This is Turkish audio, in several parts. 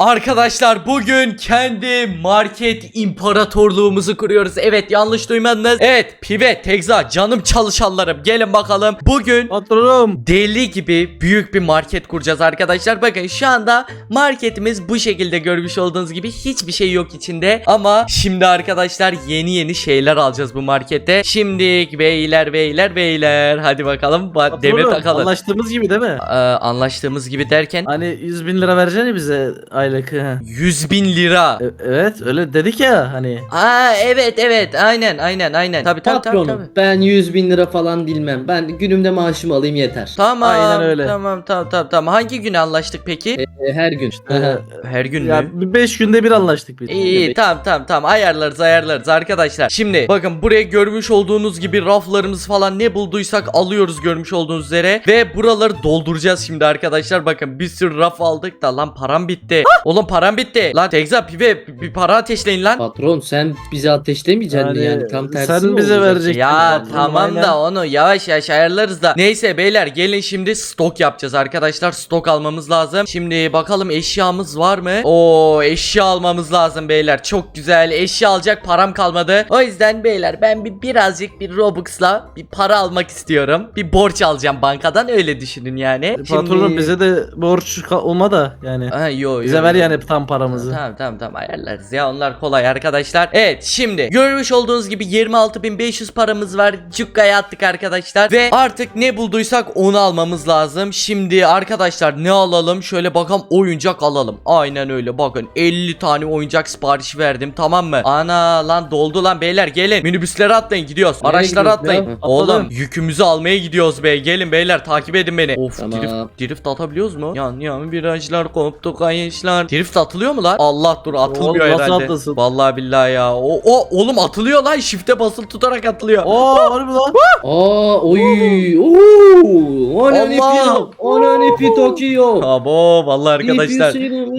Arkadaşlar bugün kendi market imparatorluğumuzu kuruyoruz. Evet yanlış duymadınız. Evet Pive, Tegza, canım çalışanlarım gelin bakalım. Bugün Patronum. deli gibi büyük bir market kuracağız arkadaşlar. Bakın şu anda marketimiz bu şekilde görmüş olduğunuz gibi hiçbir şey yok içinde. Ama şimdi arkadaşlar yeni yeni şeyler alacağız bu markete. Şimdi beyler beyler beyler hadi bakalım ba- demir Patronum, takalım. Anlaştığımız gibi değil mi? Ee, anlaştığımız gibi derken Hani 100 bin lira vereceksin bize aylık. He. 100 bin lira. E- evet öyle dedik ya hani. Aa evet evet aynen aynen aynen. Tabii tabii tabii. Patronum tabii. ben 100 bin lira falan bilmem. Ben günümde maaşımı alayım yeter. Tamam. Aynen öyle. Tamam tamam tamam tamam. Hangi güne anlaştık peki? E, her gün. Ee, Her gün ya mü? 5 günde bir anlaştık biz. İyi, iyi tamam tamam tamam ayarlarız ayarlarız arkadaşlar. Şimdi bakın buraya görmüş olduğunuz gibi raflarımız falan ne bulduysak alıyoruz görmüş olduğunuz üzere. Ve buraları dolduracağız şimdi arkadaşlar. Bakın bir sürü raf aldık da lan param bitti. Oğlum param bitti. Lan Tegza pive bir- para ateşleyin lan. Patron sen bizi ateşlemeyeceksin mi Yani yani? Tam tersi sen mi bize olacak? vereceksin. Ya patron, tamam aynen. da onu yavaş yavaş ayarlarız da. Neyse beyler gelin şimdi stok yapacağız arkadaşlar. Stok almamız lazım. Şimdi bakalım eşyamız var mı? Oo eşya almamız lazım beyler. Çok güzel. Eşya alacak param kalmadı. O yüzden beyler ben bir birazcık bir Robux'la bir para almak istiyorum. Bir borç alacağım bankadan öyle düşünün yani. E, Patronum bize de borç olma da yani. Ha, yo, yo, Bize ver yani tam paramızı. Tamam tamam tamam ayarlarız ya onlar kolay arkadaşlar. Evet şimdi görmüş olduğunuz gibi 26.500 paramız var. Cukkaya attık arkadaşlar. Ve artık ne bulduysak onu almamız lazım. Şimdi arkadaşlar ne alalım? Şöyle bakalım oyuncak alalım. Aynen öyle bakın 50 tane oyuncak siparişi verdim tamam mı? Ana lan doldu lan beyler gelin. Minibüslere atlayın gidiyoruz. Nereye Araçlara gidiyoruz atlayın. ya? Oğlum Atladım. yükümüzü almaya gidiyoruz be. Gelin beyler takip edin beni. Of Tamam. drift, drift atabiliyoruz mu? Yan yan virajlar koptu kayışlar. Drift atılıyor mu lan? Allah dur atılmıyor Oğlum, nasıl herhalde. atlasın? Vallahi billahi ya. O, o oğlum atılıyor lan. Shift'e basılı tutarak atılıyor. Oo harbi lan. Aa oy. Oo. Onan Allah! ipi. Onan ipi Tokyo. Abo vallahi arkadaşlar.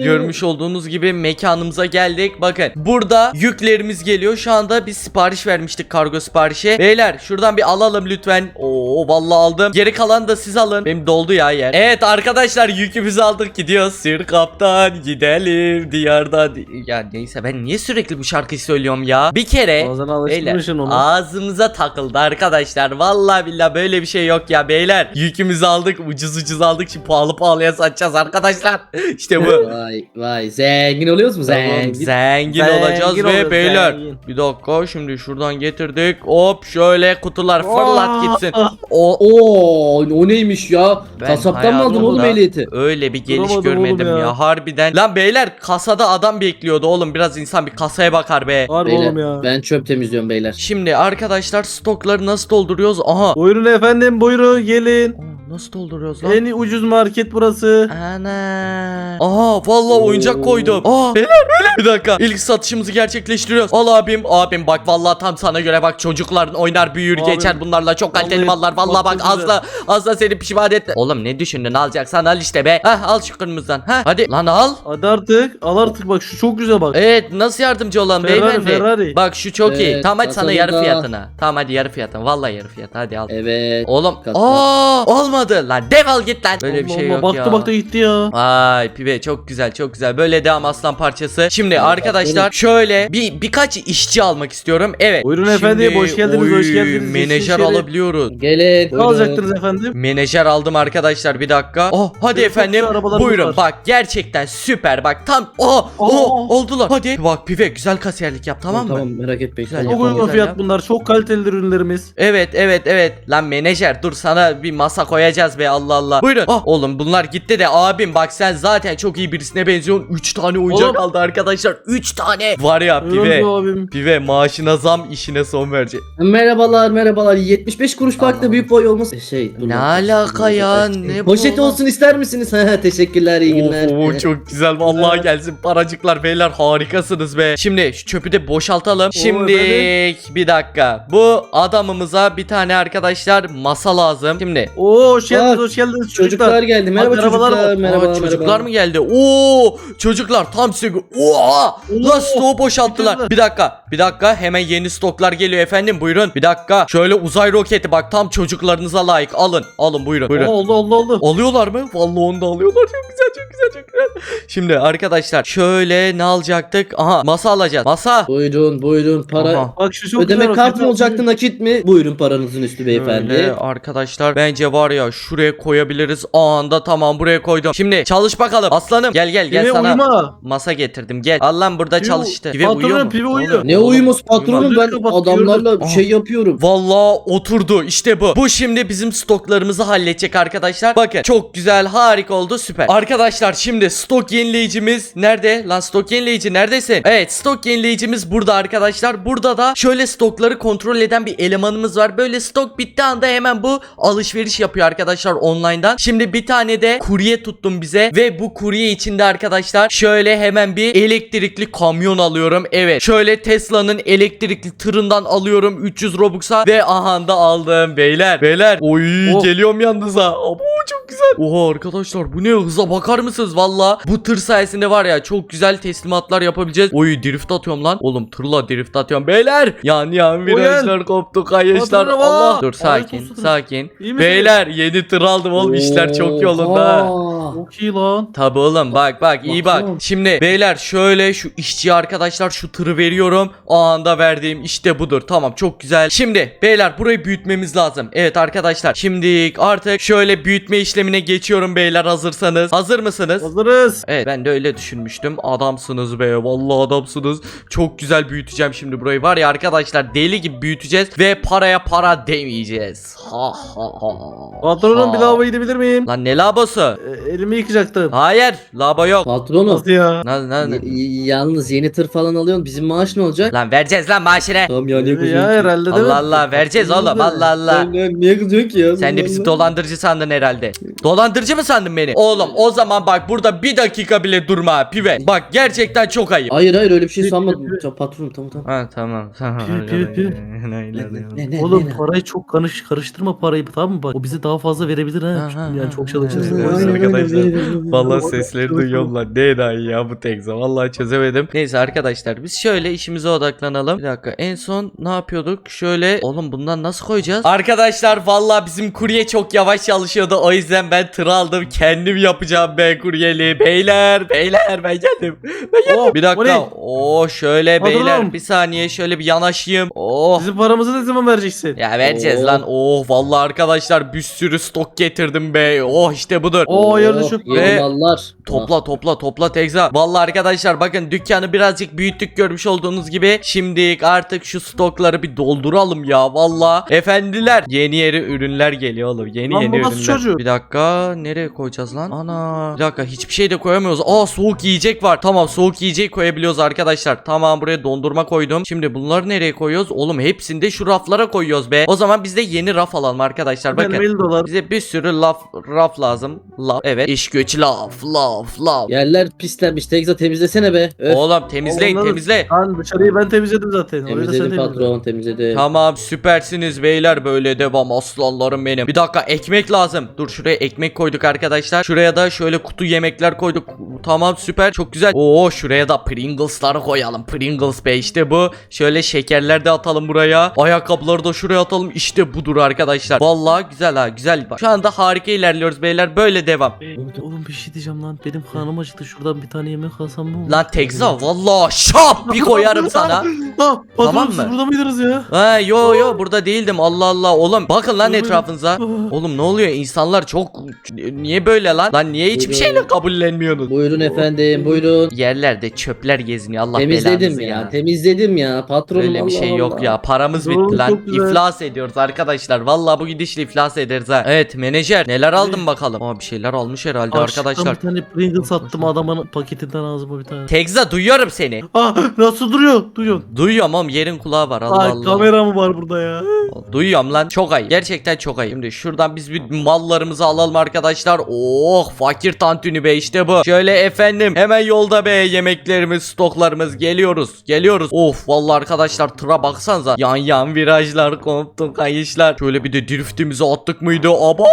Görmüş olduğunuz gibi mekanımıza geldik. Bakın burada yüklerimiz geliyor. Şu anda biz sipariş vermiştik kargo siparişi. Beyler şuradan bir alalım lütfen. Oo vallahi aldım. Geri kalan da siz alın. Benim doldu ya yer. Evet arkadaşlar yükümüzü aldık gidiyoruz. Sür kaptan gidelim diyardan. Ya neyse ben niye sürekli bu şarkıyı söylüyorum ya? Bir kere Ağzına alıştırmışsın onu. ağzımıza takıldı arkadaşlar. Vallahi billahi böyle bir şey yok ya beyler. Yükümüzü aldık ucuz ucuz aldık şimdi pahalı pahalıya satacağız arkadaşlar. İşte bu. Vay vay zengin oluyoruz mu Tamam, zengin? zengin, Zengin olacağız ve olacağız, beyler zengin. bir dakika şimdi şuradan getirdik hop şöyle kutular fırlat gitsin o Oo o neymiş ya? Ben Kasaptan mı aldın hayatımda oğlum ehliyeti? öyle bir geliş Duramadım görmedim ya. ya. harbiden lan beyler kasada adam bekliyordu oğlum biraz insan bir kasaya bakar be Harbi Beyler, oğlum ya. ben çöp temizliyorum beyler. şimdi arkadaşlar stokları nasıl dolduruyoruz aha Buyurun efendim buyurun gelin. Nasıl dolduruyoruz lan En ucuz market burası. Ana. Aha vallahi oyuncak koydum. Aa beyler beyler. Bir dakika. İlk satışımızı gerçekleştiriyoruz. Al abim. Abim bak vallahi tam sana göre bak çocukların oynar büyür Abim, geçer bunlarla çok kaliteli vallahi mallar. Vallahi bak çok güzel. asla asla seni pişman etme. Oğlum ne düşündün alacaksan al işte be. Hah al şu kırmızıdan. Hah hadi lan al. Hadi artık al artık bak şu çok güzel bak. Evet nasıl yardımcı olan Ferrari, beyefendi? Ferrari. Bak şu çok iyi. Evet, Tamam hadi sana yarı da- fiyatına. Tamam hadi yarı fiyatına. Vallahi yarı fiyat. Hadi al. Evet. Oğlum. Aa olmadı lan. Defol git lan. Böyle bir Allah şey Allah, yok baktı ya. baktı gitti ya. Vay pibe çok güzel çok güzel böyle devam aslan parçası. Şimdi arkadaşlar şöyle bir birkaç işçi almak istiyorum. Evet. Buyurun Şimdi- efendim, hoş geldiniz, hoş Oy, geldiniz. Menajer alabiliyoruz. Gelin. Ne buyurun. alacaktınız efendim? Menajer aldım arkadaşlar bir dakika. Oh hadi Çok efendim. Buyurun var. bak gerçekten süper bak tam oh oh Aa. oldular. Hadi bak pive güzel kasiyerlik yap tamam mı? Tamam merak etmeyin. Güzel Tamam, Çok yapalım. uygun fiyat ya. bunlar. Çok kaliteli ürünlerimiz. Evet evet evet lan menajer dur sana bir masa koyacağız be Allah Allah. Buyurun. Ah oğlum bunlar gitti de abim bak sen zaten çok iyi birisine benziyorsun. 3 tane oyuncak Oğlum. aldı arkadaşlar. 3 tane. Var ya pive. Öyle abim. Pive maaşına zam işine son verecek. Merhabalar merhabalar. 75 kuruş farklı büyük boy olması. Şey. dur Ne lan. alaka ya, ne bu Poşet olsun ister misiniz? Ha, Teşekkürler iyi günler. Of, çok güzel vallahi gelsin paracıklar beyler harikasınız be. Şimdi şu çöpü de boşaltalım. Şimdi bir dakika. Bu adamımıza bir tane arkadaşlar masa lazım. Şimdi Oo hoş geldiniz hoş geldiniz Çocuklar çocuklar. geldi. Merhaba Merhabalar, çocuklar. Merhaba Aa, çocuklar merhaba. mı geldi? Oo çocuklar tam size Oha! Lan stoğu boşalttılar. bitirdiler. Bir dakika. Bir dakika. Hemen yeni stoklar geliyor efendim. Buyurun. Bir dakika. Şöyle uzay roketi bak tam çocuklarınıza layık. Alın. Alın buyurun. Buyurun. Oldu oldu oldu. Alıyorlar mı? Vallahi onu da alıyorlar. Çok güzel, çok güzel, çok güzel. Şimdi arkadaşlar şöyle ne alacaktık? Aha masa alacağız. Masa. Buyurun buyurun para. Aha. Bak şu çok Ödeme güzel, kart mı olacaktı nakit mi? Buyurun paranızın üstü beyefendi. Öyle arkadaşlar bence var ya şuraya koyabiliriz. Anda tamam buraya koydum. Şimdi çalış bakalım. Aslanım gel gel gel Pive sana uyuma. masa getirdim. Gel. Al lan burada Pive- çalış işte. Pive patronum, uyuyor mu? pive uyuyor. Ne uyuması patronum ben adamlarla gördüm. şey yapıyorum. Vallahi oturdu işte bu. Bu şimdi bizim stoklarımızı halledecek arkadaşlar. Bakın çok güzel harika oldu süper. Arkadaşlar şimdi stok yenileyicimiz nerede? Lan stok yenileyici neredesin? Evet stok yenileyicimiz burada arkadaşlar. Burada da şöyle stokları kontrol eden bir elemanımız var. Böyle stok bitti anda hemen bu alışveriş yapıyor arkadaşlar online'dan. Şimdi bir tane de kurye tuttum bize ve bu kurye içinde arkadaşlar şöyle hemen bir elektrikli kamyon alıyorum. Evet şöyle Tesla'nın elektrikli tırından alıyorum 300 Robux'a ve aha da aldım beyler. Beyler oy Oh. geliyorum yanınıza. Abo çok güzel. Oha arkadaşlar bu ne hıza bakar mısınız valla? Bu tır sayesinde var ya çok güzel teslimatlar yapabileceğiz. Oy drift atıyorum lan. Oğlum tırla drift atıyorum beyler. Yan yan virajlar koptu kayışlar. Allah. Dur sakin sakin. Beyler yeni tır aldım oğlum işler çok yolunda. Oha. Çok iyi lan. Tabi oğlum bak bak iyi bak. Baksana. Şimdi beyler şöyle şu işçiye arkadaşlar şu tırı veriyorum. O anda verdiğim işte budur. Tamam çok güzel. Şimdi beyler burayı büyütmemiz lazım. Evet arkadaşlar şimdi artık şöyle büyütme işlemine geçiyorum beyler hazırsanız. Hazır mısınız? Hazırız. Evet ben de öyle düşünmüştüm. Adamsınız be. Vallahi adamsınız. Çok güzel büyüteceğim şimdi burayı. Var ya arkadaşlar deli gibi büyüteceğiz ve paraya para demeyeceğiz. Ha ha ha. Patronum bir lavaboya gidebilir miyim? Lan ne labosu? E, elimi yıkacaktım. Hayır, labo yok. Patronum. Nasıl ya? Na, na, na- y- yalnız yeni tır falan alıyorsun. Bizim maaş ne olacak? Lan vereceğiz lan maaşını. Tamam ya niye Ya kızıyorsun ki? herhalde değil mi? Allah Allah vereceğiz oğlum Allah Allah. Lan, niye kızıyorsun ki ya? Sen de bizi Allah. dolandırıcı sandın herhalde. Dolandırıcı mı sandın beni? Oğlum o zaman bak burada bir dakika bile durma ha, pive. Bak gerçekten çok ayıp. Hayır hayır öyle bir şey sanmadım. Ya, patronum tamam tamam. Ha tamam tamam. Pi- pi- pi. Ne, ne, Oğlum ne? parayı çok karış karıştırma parayı tamam mı bak o bize daha fazla verebilir ha. Ha, Çünkü ha, yani ha, çok ha, çalışırız. ha. yüzden- arkadaşlar. Vallahi sesleri lan. Ne enayi ya bu tekza. Vallahi çözemedim. Neyse arkadaşlar biz şöyle işimize odaklanalım. Bir dakika en son ne yapıyorduk? Şöyle oğlum bundan nasıl koyacağız? Arkadaşlar vallahi bizim kurye çok yavaş çalışıyordu. O yüzden ben tır aldım. Kendim yapacağım ben kuryeli. Beyler beyler ben geldim. Ben geldim. Oh, bir dakika. Oo şöyle Patronum. beyler bir saniye şöyle bir yanaşayım. Oh. Bizim paramızı ne zaman vereceksin? Ya vereceğiz Oo. lan. Oh vallahi arkadaşlar bir sürü stok getirdim be. Oh işte budur. Oo yerde şu. Yeni Ve- mallar. Topla topla topla Tekza. Vallahi arkadaşlar bakın dükkanı birazcık büyüttük görmüş olduğunuz gibi. Şimdi artık şu stokları bir dolduralım ya vallahi. Efendiler yeni yeni ürünler geliyor oğlum. Yeni Lan yeni bu ürünler. nasıl çocuk? Bir dakika nereye koyacağız lan? Ana. Bir dakika hiçbir şey de koyamıyoruz. Aa soğuk yiyecek var. Tamam soğuk yiyecek koyabiliyoruz arkadaşlar. Tamam buraya dondurma koydum. Şimdi bunları nereye koyuyoruz? Oğlum hepsini de şu raflara koyuyoruz be. O zaman biz de yeni raf alalım arkadaşlar. Bakın. Benim 50 dolar. Bize bir sürü laf raf lazım. Laf. Evet. İş güç laf laf laf. Yerler pislenmiş. Tekza temizlesene be. Öf. Oğlum temizleyin Onları- temizle. Lan dışarıyı ben temizledim zaten. Temizledim temizle. patron temizledim. Tamam süpersiniz beyler böyle devam aslanlarım benim. Bir dakika ekmek lazım. Dur şuraya ekmek koyduk arkadaşlar. Şuraya da şöyle kutu yemekler koyduk. Tamam süper çok güzel. Oo şuraya da Pringles'ları koyalım. Pringles be işte bu. Şöyle şekerler de atalım buraya. Ayakkabıları da şuraya atalım. İşte budur arkadaşlar. Vallahi güzel ha güzel. Bak. Şu anda harika ilerliyoruz beyler. Böyle devam. Oğlum bir şey diyeceğim lan. Benim karnım acıktı. Şuradan bir tane yemek alsam mı? olur? Lan Tekza vallahi şap bir koyarım sana. Ha, patron Tamam siz mı? burada mıydınız ya? Ha yo yo burada değildim Allah Allah oğlum bakın lan etrafınıza. Oğlum ne oluyor insanlar çok niye böyle lan lan niye hiçbir Buyurun. şeyle kabullenmiyorsunuz Buyurun efendim buyurun. Yerlerde çöpler geziniyor Allah temizledim belanızı ya. ya. Temizledim ya. Patronum Öyle bir şey Allah yok Allah. ya paramız Doğru, bitti lan çok güzel. iflas ediyoruz arkadaşlar Vallahi bu gidişle iflas ederiz ha Evet menajer neler aldın bakalım Aa bir şeyler almış herhalde Aşktan arkadaşlar bir tane Pringles attım adamın paketinden ağzıma bir tane. Tekza duyuyorum seni Ah nasıl duruyor? Duyuyorsun. Duyuyorum oğlum yerin kulağı var Allah Ay Allah kamera mı var burada ya? Duyuyorum lan çok ayıp. Gerçekten çok ayıp. Şimdi şuradan biz bir mallarımızı alalım arkadaşlar. Oh fakir tantuni be işte bu. Şöyle efendim hemen yolda be yemeklerimiz stoklarımız geliyoruz. Geliyoruz. Of vallahi arkadaşlar tıra baksanıza. Yan yan virajlar, koptu kayışlar. Şöyle bir de driftimizi attık mıydı? Aba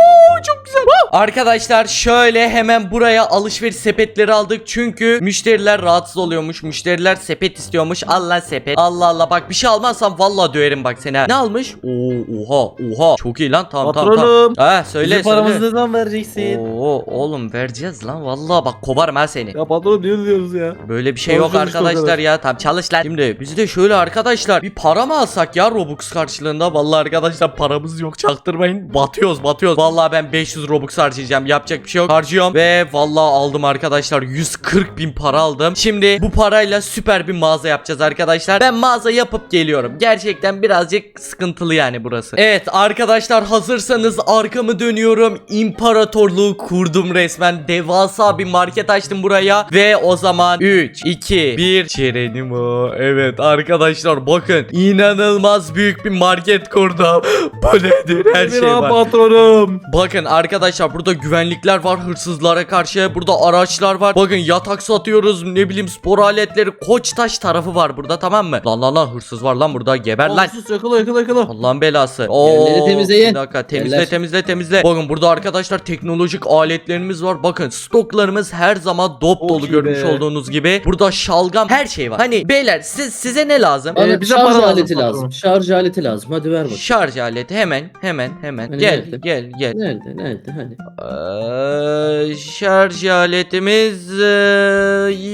çok güzel. Arkadaşlar şöyle hemen buraya alışveriş sepetleri aldık. Çünkü müşteriler rahatsız oluyormuş. Müşteriler sepet istiyormuş. Allah sepet. Allah Allah bak bir şey almazsan vallahi döverim bak seni. ha. Ne almış? Oo, oha oha. Çok iyi lan. Tamam tamam Patronum. tamam. Ha söyle Bize paramızı söyle. ne zaman vereceksin? Oo oğlum vereceğiz lan. Vallahi bak kovarım ha seni. Ya patron diyoruz diyoruz ya. Böyle bir şey yok o arkadaşlar kadar. ya. Tamam çalış lan. Şimdi biz de şöyle arkadaşlar bir para mı alsak ya Robux karşılığında? Vallahi arkadaşlar paramız yok çaktırmayın. Batıyoruz batıyoruz. Vallahi ben 500 Robux harcayacağım. Yapacak bir şey yok. Harcıyorum ve vallahi aldım arkadaşlar. 140 bin para aldım. Şimdi bu parayla süper bir mağaza yapacağız arkadaşlar. Ben mağaza yapıp geliyorum. Gerçekten birazcık sıkıntılı yani burası. Evet arkadaşlar hazırsanız arkamı dönüyorum. İmparatorluğu kurdum resmen. Devasa bir market açtım buraya. Ve o zaman 3, 2, 1 Çerenim o. Evet arkadaşlar bakın. inanılmaz büyük bir market kurdum. Bu nedir? Her şey var. patronum. Bakın arkadaşlar burada güvenlikler var hırsızlara karşı. Burada araçlar var. Bakın yatak satıyoruz. Ne bileyim spor aletleri. Koçtaş tarafı var burada tamam mı? Lan lan lan hırsız var lan burada. Geber lan. Sus yakala yakala yakala. Allah'ın belası. Yerleri temizleyin. Bir dakika temizle Yerler. temizle temizle. Bakın burada arkadaşlar teknolojik aletlerimiz var. Bakın stoklarımız her zaman dop Çok dolu iyi görmüş be. olduğunuz gibi. Burada şalgam her şey var. Hani beyler siz size ne lazım? Bana Ee, bize şarj para lazım aleti patron. lazım. Şarj aleti lazım. Hadi ver bakayım. Şarj aleti hemen hemen hemen. Hani gel nerede? gel gel. Nerede? Nerede? Hani. Ee, şarj aletimiz ee,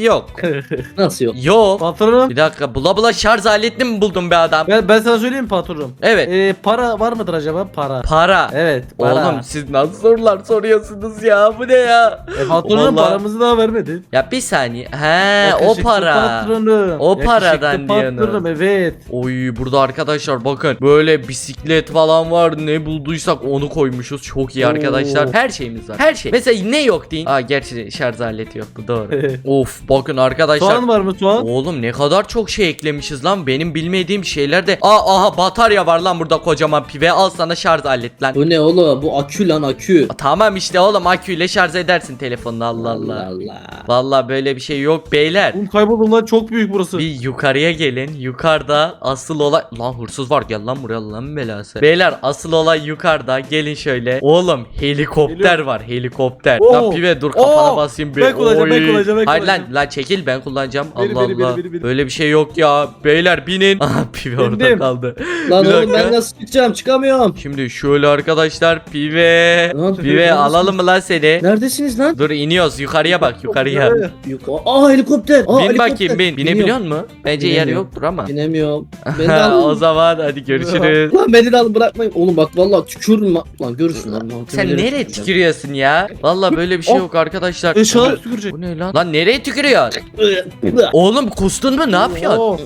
yok. Nasıl yok? Yok. patronum. Bir dakika bula bula şarj aletini mi buldun be adam? Ben, ben sana söyleyeyim mi patronum? Evet. Ee, para var mıdır acaba? Para. Para. Evet para. Oğlum siz nasıl sorular soruyorsunuz ya bu ne ya? E, patronum Vallahi- paramızı daha vermedin. Ya bir saniye. He o Yakışıklı para. Patronum. O paradan diyorsunuz. patronum evet. Oy burada arkadaşlar bakın böyle bisiklet falan var ne bulduysak onu koymuşuz çok iyi arkadaşlar Oo. Her şeyimiz var her şey mesela ne yok deyin Aa gerçi şarj aleti yoktu doğru Of bakın arkadaşlar Soğan var mı soğan? Oğlum ne kadar çok şey eklemişiz lan benim bilmediğim şeyler de Aa aha batarya var lan burada kocaman pive al sana şarj alet lan Bu ne oğlum? Bu akü lan akü. Tamam işte oğlum aküyle şarj edersin telefonunu Allah Allah Allah. Vallahi böyle bir şey yok beyler Oğlum kayboldum lan çok büyük burası. Bir yukarıya gelin. Yukarıda asıl olay... Lan hırsız var gel lan buraya lan belası. Beyler asıl olay yukarıda. Gelin şöyle. Oğlum helikopter Geliyorum. var helikopter. Oo. Lan pive dur kafana Oo. basayım bir. Ben kullanacağım, ben kullanacağım, ben Hayır lan, kullanacağım. lan çekil ben kullanacağım. Beni, Allah beni, Allah. beni, beni. Böyle bir şey yok ya. Beyler binin. Aha pive orada Bindim. kaldı. Lan Bir oğlum dakika. ben nasıl çıkacağım? Çıkamıyorum. Şimdi şöyle arkadaşlar pive. Lan, Pive neredesiniz? alalım mı lan seni? Neredesiniz lan? Dur iniyoruz yukarıya bak yukarıya. Yukarı. Aa helikopter. Aa, Bin helikopter. bakayım bin. Binebiliyor musun? Bence yer Binemiyorum. yoktur ama. Binemiyorum. Beni de o alın. zaman hadi görüşürüz. Lan beni de alın bırakmayın. Oğlum bak vallahi tükürün lan. Lan görürsün lan. lan, Sen tükürürüm. nereye tükürüyorsun ya? Valla böyle bir şey yok arkadaşlar. Eşyalar tükürecek. Bu ne lan? Lan nereye tükürüyorsun? Oğlum kustun mu? Ne yapıyorsun?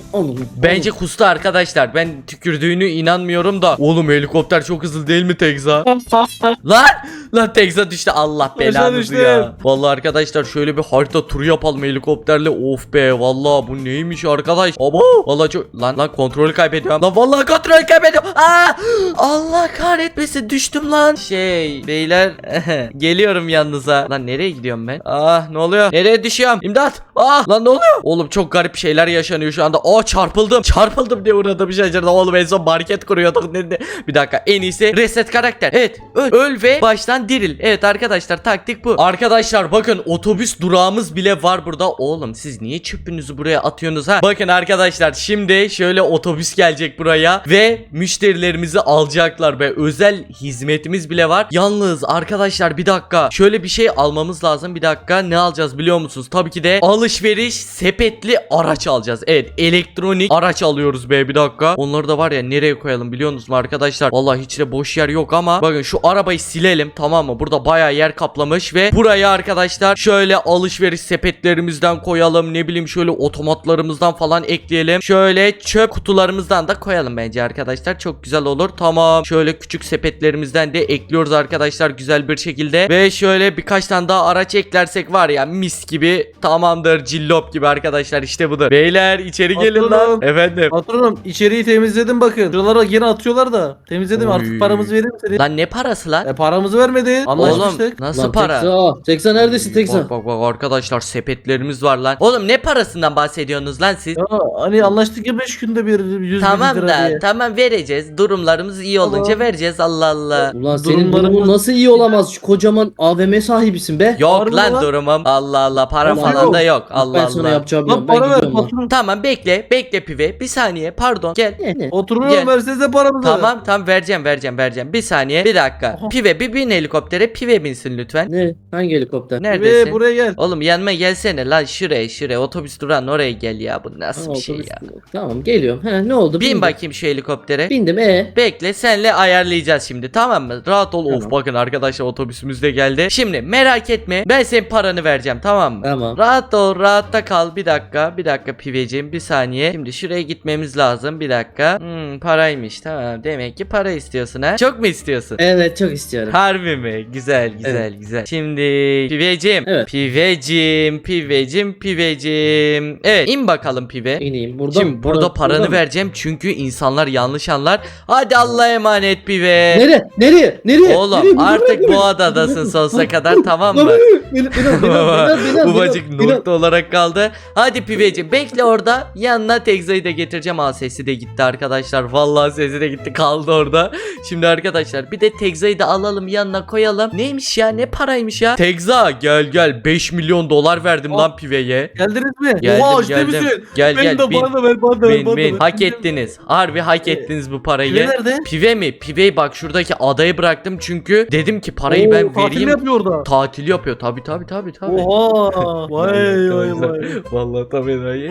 Bence kustu arkadaşlar. Ben tükürdüğünü inanmıyorum da. Oğlum helikopter çok hızlı değil mi Tekza? lan! Lan Tekza düştü. Allah belanızı ya. Vallahi arkadaşlar şöyle bir harita turu yapalım helikopterle. Of be vallahi bu neymiş arkadaş? Abo! Vallahi çok lan lan kontrolü kaybediyorum. Lan vallahi kontrolü kaybediyorum. Aa! Allah kahretmesin düştüm lan. Şey beyler geliyorum yanınıza. Lan nereye gidiyorum ben? Ah ne oluyor? Nereye düşüyorum? İmdat! Ah lan ne oluyor? Oğlum çok garip şeyler yaşanıyor şu anda. Aa çarpıldım. Çarpıldım diye uğradım şaşırdım. Oğlum en son market kuruyorduk. Ne, ne? Bir dakika en iyisi reset karakter. Evet öl. Öl ve baştan diril. Evet arkadaşlar taktik bu. Arkadaşlar bakın otobüs durağımız bile var burada. Oğlum siz niye çöpünüzü buraya atıyorsunuz ha? Bakın arkadaşlar şimdi şöyle otobüs gelecek buraya ve müşterilerimizi alacaklar ve özel hizmetimiz bile var. Yalnız arkadaşlar bir dakika şöyle bir şey almamız lazım. Bir dakika ne alacağız biliyor musunuz? Tabii ki de alışveriş sepetli araç alacağız. Evet elektronik araç alıyoruz be bir dakika. Onları da var ya nereye koyalım biliyor musunuz arkadaşlar? Vallahi hiç de boş yer yok ama bakın şu arabayı silelim tamam mı? Burada bayağı yer kaplamış ve buraya arkadaşlar şöyle alışveriş sepetlerimizden koyalım. Ne bileyim şöyle otomatlarımızdan falan ekleyelim. Şöyle çöp kutularımızdan da koyalım bence arkadaşlar. Çok güzel olur. Tamam. Şöyle küçük sepetlerimizden de ekliyoruz arkadaşlar. Güzel güzel bir şekilde. Ve şöyle birkaç tane daha araç eklersek var ya mis gibi tamamdır cillop gibi arkadaşlar işte budur. Beyler içeri gelin lan. Patronum. Efendim. Patronum içeriği temizledim bakın. Şuralara gene atıyorlar da. Temizledim Oy. artık paramızı verir misin? Lan ne parası lan? E paramızı vermedi. Anlaşmıştık. Oğlum nasıl Lan para? Tekza, Tekza neredesin Tekza? Bak bak bak arkadaşlar sepetlerimiz var lan. Oğlum ne parasından bahsediyorsunuz lan siz? Ya hani anlaştık ya 5 günde bir 100 bin Tamam lira da diye. tamam vereceğiz. Durumlarımız iyi olunca Tamam. vereceğiz Allah Allah. Ulan senin Durumlarımız- durumun nasıl iyi olamaz? Şu kocaman AVM sahibisin be. Yok Harbi lan lan. durumum. Allah Allah para Ulan falan yok. da yok. ben Allah sana Allah. yapacağım Lan ben para ver gidiyorum lan. patron. Tamam bekle bekle pive. Bir saniye pardon gel. Ne ne? Gel. versenize paramızı. Tamam tamam vereceğim vereceğim vereceğim. Bir saniye bir dakika. Aha. Pive bir bin helikoptere pive binsin lütfen. Ne? Hangi helikopter? Neredesin? Ve buraya gel. Oğlum yanıma gelsene lan şuraya şuraya otobüs durağın oraya gel ya bu nasıl Ha, bir şey otobüs- ya. Tamam geliyorum. He ne oldu? Bin Bindim. bakayım şu helikoptere. Bindim e. Bekle senle ayarlayacağız şimdi tamam mı? Rahat ol. Of Tamam. bakın arkadaşlar otobüsümüz de geldi. Şimdi merak etme ben senin paranı vereceğim tamam mı? Tamam. Rahat ol rahatta kal bir dakika bir dakika piveciğim bir saniye Şimdi şuraya gitmemiz lazım bir dakika Hmm paraymış tamam demek ki para istiyorsun ha Çok mu istiyorsun? Evet çok istiyorum. Harbi mi? Güzel güzel güzel Şimdi piveciğim Evet. Piveciğim pivecim pivecim Evet in bakalım pive İneyim. Burada Şimdi mı? burada Para- paranı burada mı? vereceğim çünkü insanlar yanlış anlar Hadi Allah'a emanet pive Nereye? Nereye? Nereye? Oğlum Nereye? Beni artık bırak, bu adadasın sonsuza kadar tamam mı? beni- beni- beni- beni- beni- beni- beni- Ufacık beni- nokta olarak kaldı. Hadi piveci bekle orada. Yanına Tegza'yı da getireceğim. Aa sesi de gitti arkadaşlar. Vallahi sesi de gitti kaldı orada. Şimdi arkadaşlar bir de Tegza'yı da alalım yanına koyalım. Neymiş ya ne paraymış ya? Tegza gel gel 5 milyon dolar verdim Oh. lan piveye. Geldiniz mi? Geldim Oha işte geldim. misin? Gel Ben gel de bin. bana da ver bana da ver Bin bin. Hak ettiniz. Harbi hak ettiniz bu parayı. Pive nerede? Pive mi? Piveyi bak şuradaki adayı bıraktım çünkü dedim ki parayı Oo, ben tatil vereyim. yapıyor orada. Tatil yapıyor tabi tabi tabi tabi. Oha. Vay vay vay. Vallahi tabii dayı.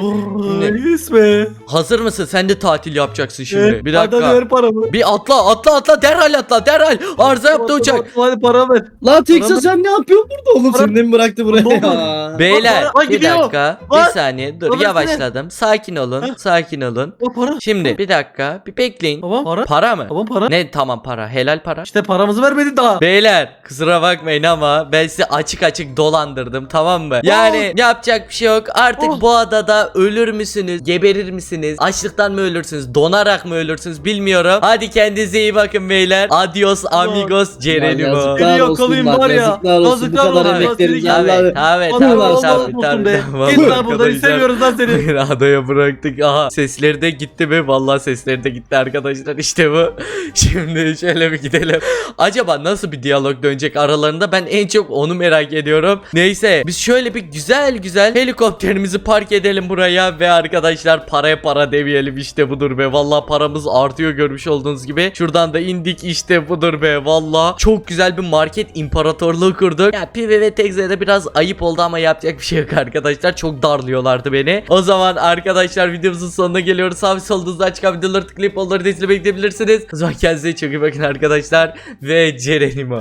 Ne? yes be. Hazır mısın? Sen de tatil yapacaksın şimdi. Evet, bir Hadi dakika. ver paramı. Bir atla atla atla derhal atla derhal. Arıza yaptı Hadi, uçak. Hadi para ver. Lan Tekza Paramı- sen ne yapıyorsun burada oğlum? Para- Seni de mi bıraktı buraya? Ya? Beyler Bak, bak, bir gidiyor. dakika. Bak. Bir saniye dur Bak, yavaşladım. Sakin olun. Sakin olun. O para. Şimdi bir dakika. Bir bekleyin. Tamam para. Para mı? Tamam para. Ne tamam para. Helal para. İşte paramızı vermedi daha. Beyler kusura bakmayın ama ben sizi açık açık dolandırdım tamam mı? Yani yapacak bir şey yok. Artık Oh. bu adada ölür müsünüz? Geberir misiniz? Açlıktan mı ölürsünüz? Donarak mı ölürsünüz? Bilmiyorum. Hadi kendinize iyi bakın beyler. Adios amigos Lan Geronimo. yazıklar Beni olsun yakalayın bak, var ya. Yazıklar olsun bu Yazıklar kadar olsun. emekleriniz Tabii, Allah'ım. Tabii tabii tabii tabii. Git lan buradan seviyoruz lan seni. Adaya bıraktık. Aha sesleri de gitti mi? Vallahi sesleri de gitti arkadaşlar. İşte bu. Şimdi şöyle bir gidelim. Acaba nasıl bir diyalog dönecek aralarında? Ben en çok onu merak ediyorum. Neyse biz şöyle bir güzel güzel helikopterimizi park edelim buraya ve arkadaşlar paraya para demeyelim işte budur be. Vallahi paramız artıyor görmüş olduğunuz gibi. Şuradan da indik işte budur be. Vallahi çok güzel bir market imparatorluğu kurduk. Ya Pive ve Texe'de biraz ayıp oldu ama yapacak bir şey yok arkadaşlar. Çok darlıyorlardı beni. O zaman arkadaşlar videomuzun sonuna geliyoruz. Sağ ve solunuzdan çıkan videoları tıklayıp onları da izlemeyi gidebilirsiniz. O zaman kendinize çok iyi bakın arkadaşlar. Ve Cerenimo.